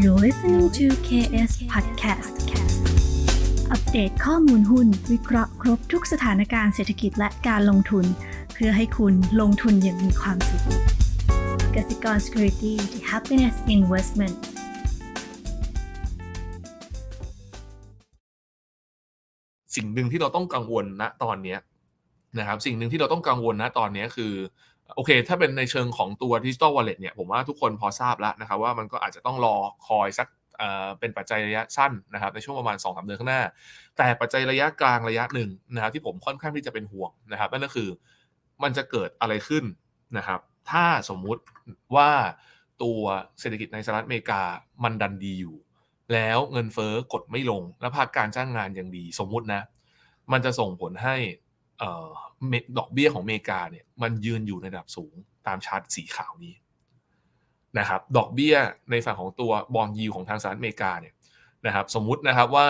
You're listening to KS Podcast อัปเดตข้อมูลหุ้น วิเคราะห์ครบทุกสถานการณ์เศรษฐกิจและการลงทุน เพื่อให้คุณลงทุนอย่างมีความสุขกสิกร Security The Happiness Investment สิ่งหนึ่งที่เราต้องกังวลณตอนนี้นะครับ สิ่งหนึ่งที่เราต้องกังวลณตอนนี้คือ โอเค ถ้าเป็นในเชิงของตัวดิจิ t a ลวอลเล็ตเนี่ยผมว่าทุกคนพอทราบแล้วนะครับว่ามันก็อาจจะต้องรอคอยสักเอ่อเป็นปัจจัยระยะสั้นนะครับในช่วงประมาณ2อสเดือนข้างหน้า แต่ปัจจัยระยะกลางระยะหนึ่งนะครับที่ผมค่อนข้างที่จะเป็นห่วงนะครับนั่นก็คือมันจะเกิดอะไรขึ้นนะครับถ้าสมมุติว่าตัวเศรษฐกิจในสหรัฐอเมริกามันดันดีอยู่ แล้วเงินเฟ้อกดไม่ลง และภาคการจ้างงานยังดี สมมุตินะ มันจะส่งผลให้ ดอกเบี้ยของอเมริกาเนี่ยมันยืนอยู่ในระดับสูงตามชาร์ตสีขาวนี้นะครับดอกเบี้ยในฝั่งของตัวบอลยูของทางสหรัฐอเมริกาเนี่ยนะครับสมมุตินะครับว่า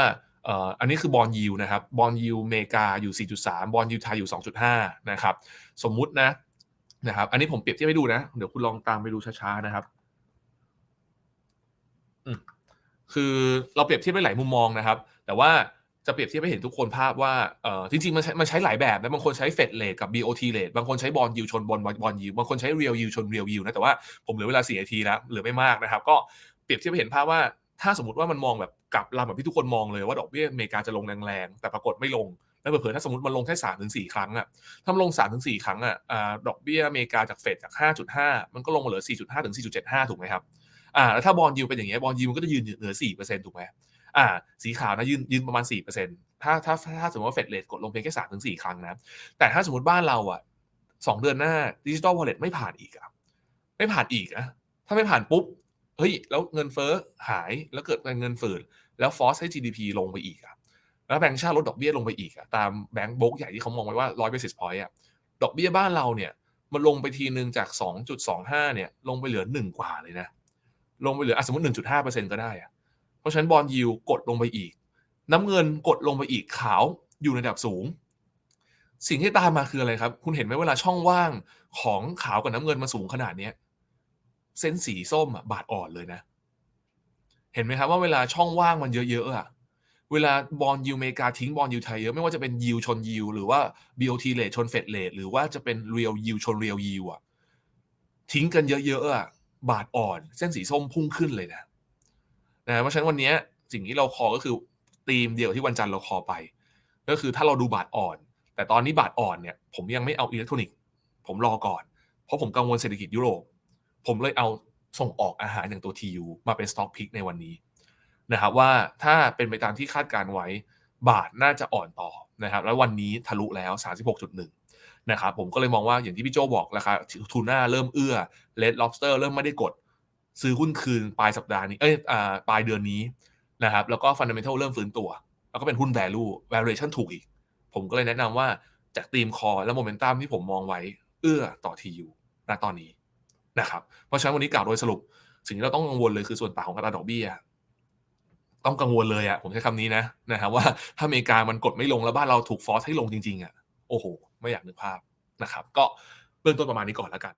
อันนี้คือบอลยูนะครับบอลยูอเมริกาอยู่ 4.3 บอลยูไทยอยู่ 2.5 นะครับสมมุตินะนะครับอันนี้ผมเปรียบเทียบให้ดูนะ เดี๋ยวคุณลองตามไปดูช้าๆนะครับคือเราเปรียบเทียบได้หลายมุมมองนะครับ แต่ว่า จะเปรียบเทียบให้เห็นทุกคนภาพว่าเออจริงๆมันใช้มันใช้หลายแบบนะบางคนใช้เฟดเลทกับ BOT เลทบางคนใช้บอลยูชนบอลบอลยูบางคนใช้เรียลยูชนเรียลยูนะแต่ว่าผมเหลือเวลา4นาทีแล้วเหลือไม่มากนะครับ ก็เปรียบเทียบให้เห็นภาพว่าถ้าสมมติว่ามันมองแบบกลับลำแบบที่ทุกคนมองเลยว่าดอกเบี้ยอเมริกาจะลงแรงๆแต่ปรากฏไม่ลงแล้วเผื่อถ้าสมมติมันลงแค่สามถึงสี่ครั้งอะถ้ามันลงสามถึงสี่ครั้งอะอ่าดอกเบี้ยอเมริกาจากเฟดจากห้าจุดห้ามันก็ลงมาเหลือสี่จุดห้าถึงสี่จุดเจ็ดห้าถูกไหมครับอ่าแล้วถ้าบอลยูเป็นอย่างเงี้ยบอลยูมันก็จะยืนเหนือสี่เปอร์เซ็นต์ถูกไหม อ่าสีขาวนะยืนยืนประมาณสี่เปอร์เซ็นต์ถ้าถ้าถ้าสมมติว่าเฟดเลทกดลงเพียงแค่สามถึงสี่ครั้งนะ แต่ถ้าสมมติบ้านเราอะสองเดือนหน้าดิจิตอลวอลเล็ตไม่ผ่านอีกอะไม่ผ่านอีกอะถ้าไม่ผ่านปุ๊บเฮ้ยแล้วเงินเฟ้อหายแล้วเกิดเงินเฟ้อแล้วฟอสให้ GDP ลงไปอีกอะแล้วแบงก์ชาติลดดอกเบี้ยลงไปอีกอะตามแบงก์โบกใหญ่ที่เขามองไว้ว่าร้อยเบสิสพอยต์อะดอกเบี้ยบ้านเราเนี่ยมันลงไปทีนึงจาก 2.25 เนี่ย ลงไปเหลือ 1 กว่าเลยนะ ลงไปเหลืออะสมมติ 1.5%ก็ได้อะ เพราะฉะนั้นบอลยิวกดลงไปอีก น้ำเงินกดลงไปอีกขาวอยู่ในระดับสูง สิ่งที่ตามมาคืออะไรครับ คุณเห็นไหมเวลาช่องว่างของขาวกับน้ำเงินมาสูงขนาดเนี้ยเส้นสีส้มอะบาดอ่อนเลยนะ เห็นไหมครับว่าเวลาช่องว่างมันเยอะๆอะเวลาบอลยูอเมริกาทิ้งบอลยูไทยเยอะไม่ว่าจะเป็นยิวชนยิวหรือว่า BOT เลทชนเฟดเลทหรือว่าจะเป็นเรียลยิวชนเรียลยิวอะทิ้งกันเยอะๆอะบาดอ่อน เส้นสีส้มพุ่งขึ้นเลยนะ นะเพราะฉะนั้นวันนี้สิ่งที่เราคอก็คือธีมเดียวที่วันจันทร์เราคอไป ก็คือถ้าเราดูบาดอ่อน แต่ตอนนี้บาดอ่อนเนี่ยผมยังไม่เอาอิเล็กทรอนิกส์ผมรอก่อน เพราะผมกังวลเศรษฐกิจยุโรป ผมเลยเอาส่งออกอาหารอย่างตัว TU มาเป็นสต็อกพิกในวันนี้นะครับว่าถ้าเป็นไปตามที่คาดการไว้ บาทน่าจะอ่อนต่อนะครับแล้ววันนี้ทะลุแล้ว 36.1นะครับผมก็เลยมองว่าอย่างที่พี่โจบอกราคาทูน่าเริ่มเอื้อเลดล็อบสเตอร์เริ่มไม่ได้กด ซื้อหุ้นคืนปลายสัปดาห์นี้เอ้ยปลายเดือนนี้นะครับแล้วก็ฟันเดเมนทัลเริ่มฟื้นตัว แล้วก็เป็นหุ้น value valuation ถูกอีก ผมก็เลยแนะนำว่าจากตีมคอและโมเมนตัมที่ผมมองไว้ เอื้อต่อ TU ณตอนนี้นะครับเพราะฉะนั้นวันนี้กล่าวโดยสรุป สิ่งที่เราต้องกังวลเลยคือส่วนต่างของอัตราดอกเบี้ยต้องกังวลเลยอะ่ะผมใช้คำนี้นะนะครับว่าถ้าอเมริกามันกดไม่ลงแล้วบ้านเราถูกฟอสให้ลงจริงๆอะ่ะโอ้โห ไม่อยากนึกภาพนะครับ ก็เบื้องต้นประมาณนี้ก่อนแล้วกัน